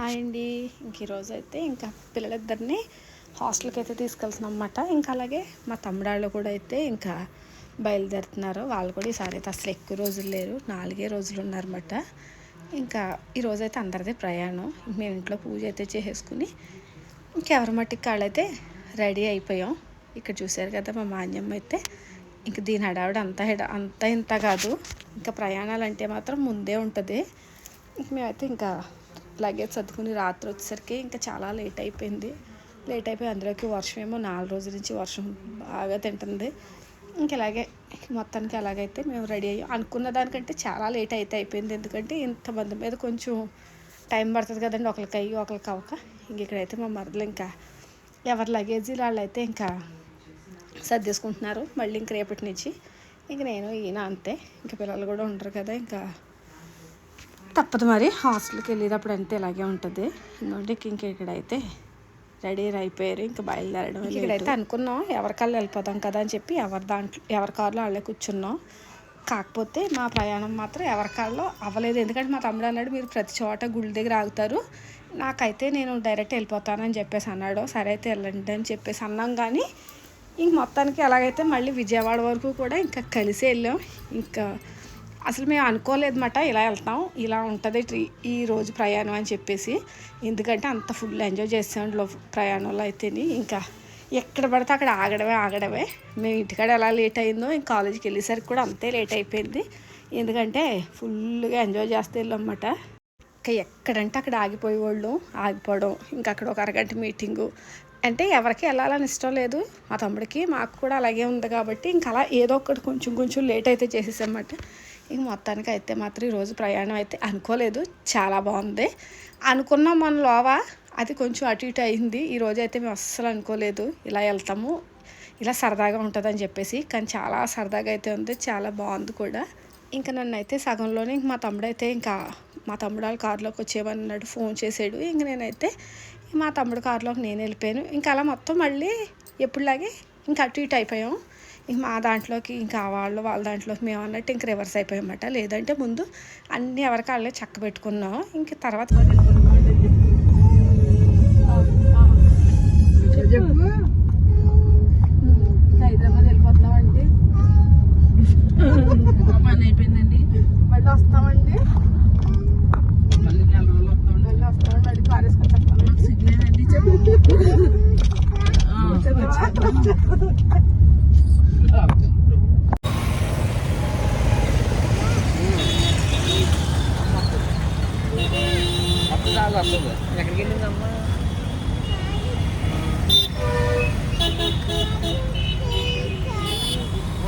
Hi అండి. ఇంక ఈరోజు అయితే ఇంకా పిల్లలిద్దరిని హాస్టల్కి అయితే తీసుకెళ్తున్నాం అన్నమాట ఇంకా అలాగే మా తమ్ముడాళ్ళు కూడా అయితే ఇంకా బయలుదేరుతున్నారు. వాళ్ళు కూడా ఈసారి అయితే అసలు ఎక్కువ రోజులు లేరు. నాలుగే రోజులు ఉన్నారన్నమాట. ఇంకా ఈరోజు అయితే అందరిదే ప్రయాణం. మేము ఇంట్లో పూజ అయితే చేసేసుకుని ఇంకెవరి మట్టికి కాళ్ళైతే రెడీ అయిపోయాం. ఇక్కడ చూశారు కదా మా మాన్యమ్మ అయితే. ఇంక దీని హడావిడ అంత హెడ అంత ఇంత కాదు. ఇంకా ప్రయాణాలు అంటే మాత్రం ముందే ఉంటుంది. ఇంక మేమైతే ఇంకా లగేజ్ సర్దుకుని రాత్రి వచ్చేసరికి ఇంకా చాలా లేట్ అయిపోయింది. లేట్ అయిపోయి అందులోకి వర్షం ఏమో నాలుగు రోజుల నుంచి వర్షం బాగా తింటుంది. ఇంక ఇలాగే మొత్తానికి అలాగైతే మేము రెడీ అయ్యాం. అనుకున్న దానికంటే చాలా లేట్ అయితే అయిపోయింది. ఎందుకంటే ఇంతమంది మీద కొంచెం టైం పడుతుంది కదండి. ఒకరికి అయ్యి ఒకరికి అవ్వక ఇంక ఇక్కడైతే మా మరదలు ఇంకా ఎవరి లగేజ్ వాళ్ళు అయితే ఇంకా సర్దేసుకుంటున్నారు. మళ్ళీ ఇంక రేపటి నుంచి ఇంక నేను ఈయన అంతే. ఇంక పిల్లలు కూడా ఉండరు కదా. ఇంకా తప్పదు మరి. హాస్టల్కి వెళ్ళేటప్పుడు అంతే ఇలాగే ఉంటుంది. ఇంకోటి ఇంక ఇక్కడైతే రెడీ అయిపోయారు ఇంకా బయలుదేరడం ఇక్కడైతే అనుకున్నాం ఎవరికల్లా వెళ్ళిపోదాం కదా అని చెప్పి ఎవరి దాంట్లో ఎవరి కారులో వాళ్ళే కూర్చున్నాం. కాకపోతే మా ప్రయాణం మాత్రం ఎవరి కాళ్ళలో అవ్వలేదు. ఎందుకంటే మా తమ్ముడు అన్నాడు మీరు ప్రతి చోట గుడి దగ్గర ఆగుతారు. నాకైతే నేను డైరెక్ట్ వెళ్ళిపోతానని చెప్పేసి అన్నాడు. సరే అయితే వెళ్ళండి అని చెప్పేసి అన్నాం. కానీ ఇంక మొత్తానికి ఎలాగైతే మళ్ళీ విజయవాడ వరకు కూడా ఇంకా కలిసి వెళ్ళాం. ఇంకా అసలు మేము అనుకోలేదన్నమాట ఇలా వెళ్తాం ఇలా ఉంటుంది ట్రీ ఈ రోజు ప్రయాణం అని చెప్పేసి. ఎందుకంటే అంత ఫుల్ ఎంజాయ్ చేసాం ప్రయాణంలో అయితేని ఇంకా ఎక్కడ పడితే అక్కడ ఆగడమే ఆగడమే. మేము ఇంటికాడ ఎలా లేట్ అయిందో ఇంక కాలేజీకి వెళ్ళేసరికి కూడా అంతే లేట్ అయిపోయింది. ఎందుకంటే ఫుల్గా ఎంజాయ్ చేస్తే వెళ్ళామన్నమాట ఇంకా ఎక్కడంటే అక్కడ ఆగిపోయేవాళ్ళు ఆగిపోవడం ఇంకా అక్కడ ఒక అరగంట మీటింగు అంటే ఎవరికి వెళ్ళాలని ఇష్టం లేదు. మా తమ్ముడికి మాకు కూడా అలాగే ఉంది కాబట్టి ఇంకా అలా ఏదో ఒకటి కొంచెం కొంచెం లేట్ అయితే చేసేసామన్నమాట ఇంక మొత్తానికి అయితే మాత్రం ఈరోజు ప్రయాణం అయితే అనుకోలేదు. చాలా బాగుంది. అనుకున్నాం మన లోవా. అది కొంచెం అటు ఇటు అయింది. ఈరోజు అయితే మేము అస్సలు అనుకోలేదు. ఇలా వెళ్తాము. ఇలా సరదాగా ఉంటుందని చెప్పేసి. కానీ చాలా సరదాగా అయితే ఉంది. చాలా బాగుంది కూడా. ఇంకా నన్ను అయితే సగంలోనే ఇంక మా తమ్ముడు అయితే ఇంకా మా తమ్ముడు వాళ్ళ కారులోకి వచ్చేయమన్నాడు ఫోన్ చేసాడు. ఇంక నేనైతే మా తమ్ముడు కారులోకి నేను వెళ్ళిపోయాను. ఇంకా అలా మొత్తం మళ్ళీ ఎప్పుడులాగే ఇంకా అటు ఇటు అయిపోయాం. ఇంక మా దాంట్లోకి ఇంకా వాళ్ళు వాళ్ళ దాంట్లోకి మేము అన్నట్టు ఇంక రివర్స్ అయిపోయామన్నమాట లేదంటే ముందు అన్నీ ఎవరికి వాళ్ళే చక్క పెట్టుకున్నాం. ఇంక తర్వాత హైదరాబాద్ వెళ్ళిపోతున్నామండి. పని అయిపోయిందండి మళ్ళీ వస్తామండి మళ్ళీ నెల రోజులు వస్తామండి మళ్ళీ వస్తామండి మళ్ళీ కార్ వేసుకొని చెప్తామండి సిగ్గులేదండి చెప్పు వస్తుంది ఎక్కడికి వెళ్ళిందమ్మా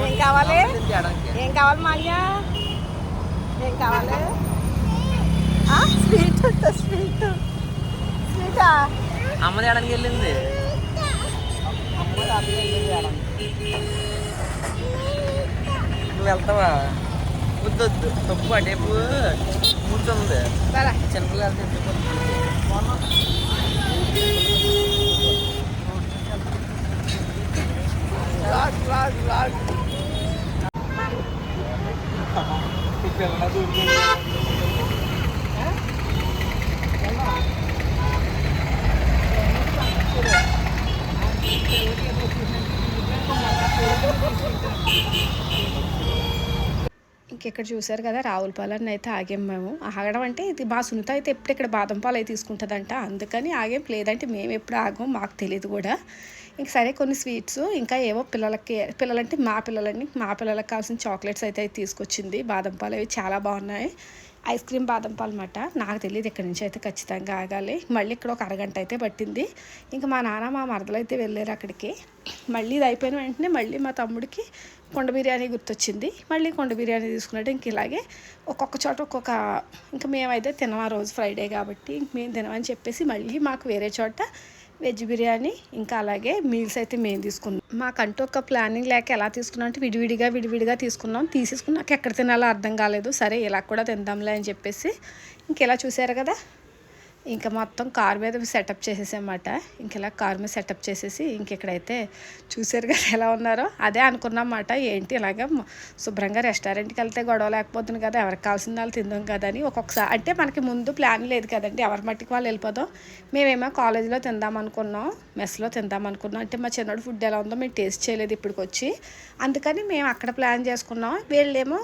ఏం కావాలి? ఏం కావాలి మాన్య ఏం కావాలి? Sweet sweet. స్వీటా? అమ్మ తేడానికి వెళ్ళింది? అమ్మ నువ్వు వెళ్తావా? వద్దు వద్దు తప్పు అటేపు కూర్చుంది సరే Yeah. ఇక్కడ చూసారు కదా రావులపాలెం అయితే ఆగాం మేము. ఆగడం అంటే ఇది మా సునీత అయితే ఎప్పుడు ఇక్కడ బాదం పాలు అయితే తీసుకుంటుందంట. అందుకని ఆగేం. లేదంటే మేము ఎప్పుడు ఆగం మాకు తెలియదు కూడా. ఇంక సరే కొన్ని స్వీట్స్ ఇంకా ఏవో పిల్లలకి పిల్లలంటే మా పిల్లలని మా పిల్లలకి కావాల్సిన చాక్లెట్స్ అయితే తీసుకొచ్చింది. బాదం పాలు అవి చాలా బాగున్నాయి. ఐస్ క్రీమ్ బాదం పాలు అనమాట నాకు తెలియదు ఇక్కడ నుంచి అయితే ఖచ్చితంగా ఆగాలి. మళ్ళీ ఇక్కడ ఒక అరగంట అయితే పట్టింది. ఇంకా మా నాన్న మా మరదలు అయితే వెళ్ళారు అక్కడికి. మళ్ళీ ఇది అయిపోయిన వెంటనే మళ్ళీ మా తమ్ముడికి కొండ బిర్యానీ గుర్తొచ్చింది. మళ్ళీ కొండ బిర్యానీ తీసుకున్నట్టు ఇంక ఇలాగే ఒక్కొక్క చోట ఒక్కొక్క ఇంకా మేమైతే తినం ఆ రోజు ఫ్రైడే కాబట్టి ఇంక మేము తినమని చెప్పేసి మళ్ళీ మాకు వేరే చోట వెజ్ బిర్యానీ ఇంకా అలాగే మీల్స్ అయితే మేము తీసుకున్నాం. మాకంటూ ఒక ప్లానింగ్ లేక ఎలా తీసుకున్నాం అంటే విడివిడిగా విడివిడిగా తీసుకున్నాం. తీసేసుకున్నాక ఎక్కడ తినాలో అర్థం కాలేదు. సరే ఇలా కూడా తిందాంలే అని చెప్పేసి ఇంకెలా చూసారు కదా? ఇంకా మొత్తం కార్ మీద సెటప్ చేసేసామాట. ఇంక ఇలా కార్ మీద సెటప్ చేసేసి ఇంక ఇక్కడైతే చూసారు కదా ఎలా ఉన్నారో అదే అనుకున్నామాట. ఏంటి ఇలాగ శుభ్రంగా రెస్టారెంట్కి వెళ్తే గొడవ లేకపోతుంది కదా ఎవరికి కావాల్సిన వాళ్ళు తిందాం కదా అని ఒక్కొక్కసారి అంటే మనకి ముందు ప్లాన్ లేదు కదండి ఎవరి మట్టికి వాళ్ళు వెళ్ళిపోదాం. మేమేమో కాలేజీలో తిందాం అనుకున్నాం మెస్లో తిందాం అనుకున్నాం. అంటే మా చిన్నోడు ఫుడ్ ఎలా ఉందో మేము టేస్ట్ చేయలేదు ఇప్పటికి వచ్చి అందుకని మేము అక్కడ ప్లాన్ చేసుకున్నాం. వీళ్ళేమో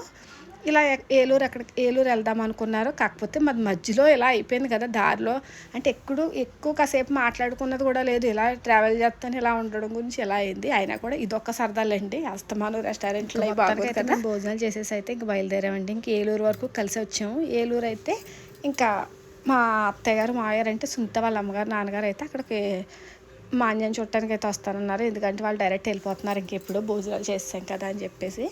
ఇలా ఏలూరు అక్కడ ఏలూరు వెళ్దాం అనుకున్నారు. కాకపోతే మాది మధ్యలో ఇలా అయిపోయింది కదా దారిలో. అంటే ఎప్పుడు ఎక్కువ కాసేపు మాట్లాడుకున్నది కూడా లేదు. ఇలా ట్రావెల్ చేస్తాను ఇలా ఉండడం గురించి ఎలా అయింది. అయినా కూడా ఇదొక్క సరదాలండి. అస్తమాను రెస్టారెంట్లో బాగుంది కదా. భోజనాలు చేసేసి అయితే ఇంక బయలుదేరామండి. ఇంక ఏలూరు వరకు కలిసి వచ్చాము. ఏలూరు అయితే ఇంకా మా అత్తయ్య గారు మావయ్యారు అంటే సుంత వాళ్ళ అమ్మగారు నాన్నగారు అయితే అక్కడికి మాన్యం చూడటానికి అయితే వస్తానన్నారు. ఎందుకంటే వాళ్ళు డైరెక్ట్ వెళ్ళిపోతున్నారు. ఇంకెప్పుడు భోజనాలు చేస్తాం కదా అని చెప్పేసి.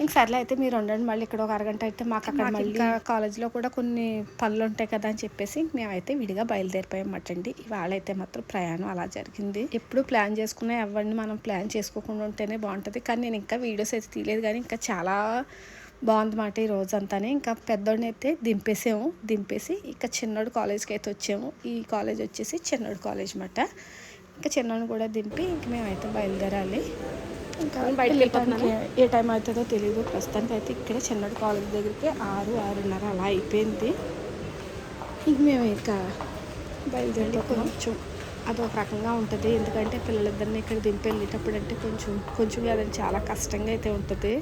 ఇంక సర్లే అయితే మీరు ఉండండి. మళ్ళీ ఇక్కడ ఒక అరగంట అయితే మాకు అక్కడ మళ్ళీ కాలేజీలో కూడా కొన్ని పనులు ఉంటాయి కదా అని చెప్పేసి మేమైతే విడిగా బయలుదేరిపోయామట అండి ఇవాళ అయితే మాత్రం ప్రయాణం అలా జరిగింది. ఎప్పుడు ప్లాన్ చేసుకునే ఎవరిని మనం ప్లాన్ చేసుకోకుండా ఉంటేనే బాగుంటుంది. కానీ నేను ఇంకా వీడియోస్ అయితే తీయలేదు కానీ ఇంకా చాలా బాగుందన్నమాట ఈ రోజంతానే. ఇంకా పెద్దోడిని అయితే దింపేసాము. దింపేసి ఇంకా చిన్నోడు కాలేజ్కి అయితే వచ్చాము. ఈ కాలేజ్ వచ్చేసి చిన్నోడు కాలేజ్ అన్నమాట ఇంకా చిన్నోడిని కూడా దింపి ఇంక మేమైతే బయలుదేరాలి. ఇంకా వెళ్ళటానికి ఏ టైం అవుతుందో తెలియదు ప్రస్తుతానికి అయితే ఇక్కడే చిన్నోడు కాలేజ్ దగ్గరికి ఆరు ఆరున్నర అలా అయిపోయింది. ఇంక మేము ఇంకా బయలుదేరి కొంచెం అదొక రకంగా ఉంటుంది. ఎందుకంటే పిల్లలిద్దరిని ఇక్కడ దింపి వెళ్ళేటప్పుడు అంటే కొంచెం కొంచెం కాదండి చాలా కష్టంగా అయితే ఉంటుంది.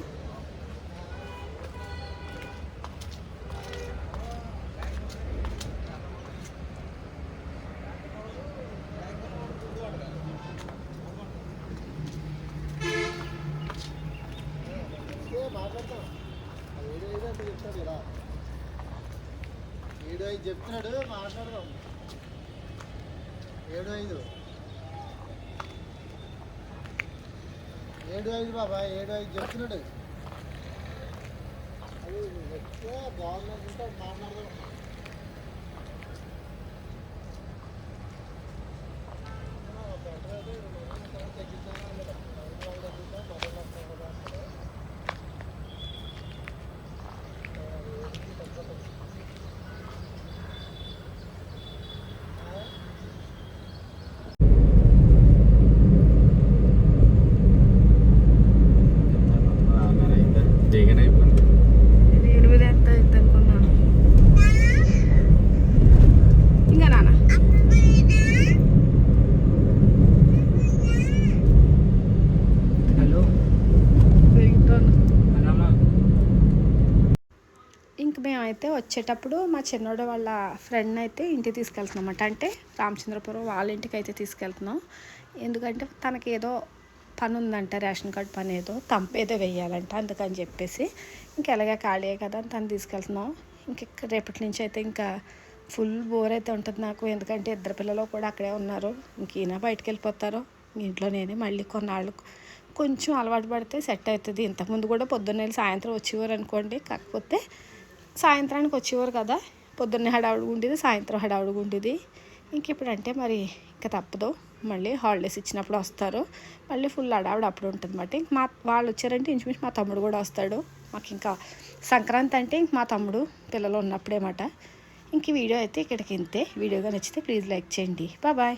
ఏడు ఐదు చెప్తున్నాడు మాట్లాడదాం ఏడు ఐదు. ఏడు ఐదు బాబా ఏడు ఐదు చెప్తున్నాడు. అది చెప్తే బాగుందంటే మాట్లాడదాం. అయితే వచ్చేటప్పుడు మా చిన్నోడు వాళ్ళ ఫ్రెండ్ అయితే ఇంటికి తీసుకెళ్తున్నామట అంటే రామచంద్రపురం వాళ్ళ ఇంటికి అయితే తీసుకెళ్తున్నాం. ఎందుకంటే తనకి ఏదో పని ఉందంట రేషన్ కార్డ్ పని ఏదో తంప ఏదో వేయాలంట అందుకని చెప్పేసి. ఇంకెలాగే ఖాళీ కదా అని తను తీసుకెళ్తున్నాం. ఇంక రేపటి నుంచి అయితే ఇంకా ఫుల్ బోర్ అయితే ఉంటుంది నాకు. ఎందుకంటే ఇద్దరు పిల్లలు కూడా అక్కడే ఉన్నారు. ఇంక ఈయన బయటకు వెళ్ళిపోతారు. ఇంట్లో నేనే మళ్ళీ కొన్నాళ్ళు కొంచెం అలవాటు పడితే సెట్ అవుతుంది. ఇంతకుముందు కూడా పొద్దున్న వెళ్ళి సాయంత్రం వచ్చేవారు అనుకోండి. కాకపోతే సాయంత్రానికి వచ్చేవారు కదా. పొద్దున్నే హడావుడిగా ఉండేది సాయంత్రం హడావుడిగా ఉండేది. ఇంకెప్పుడంటే మరి ఇంకా తప్పదు. మళ్ళీ హాలిడేస్ ఇచ్చినప్పుడు వస్తారు. మళ్ళీ ఫుల్ హడావుడి అప్పుడు ఉంటుంది అన్నమాట ఇంక మా వాళ్ళు వచ్చారంటే ఇంచుమించు మా తమ్ముడు కూడా వస్తాడు. మాకు ఇంకా సంక్రాంతి అంటే ఇంక మా తమ్ముడు పిల్లలు ఉన్నప్పుడేమాట. ఇంక వీడియో అయితే ఇక్కడికి ఇంతే. వీడియోగా నచ్చితే ప్లీజ్ లైక్ చేయండి. బాయ్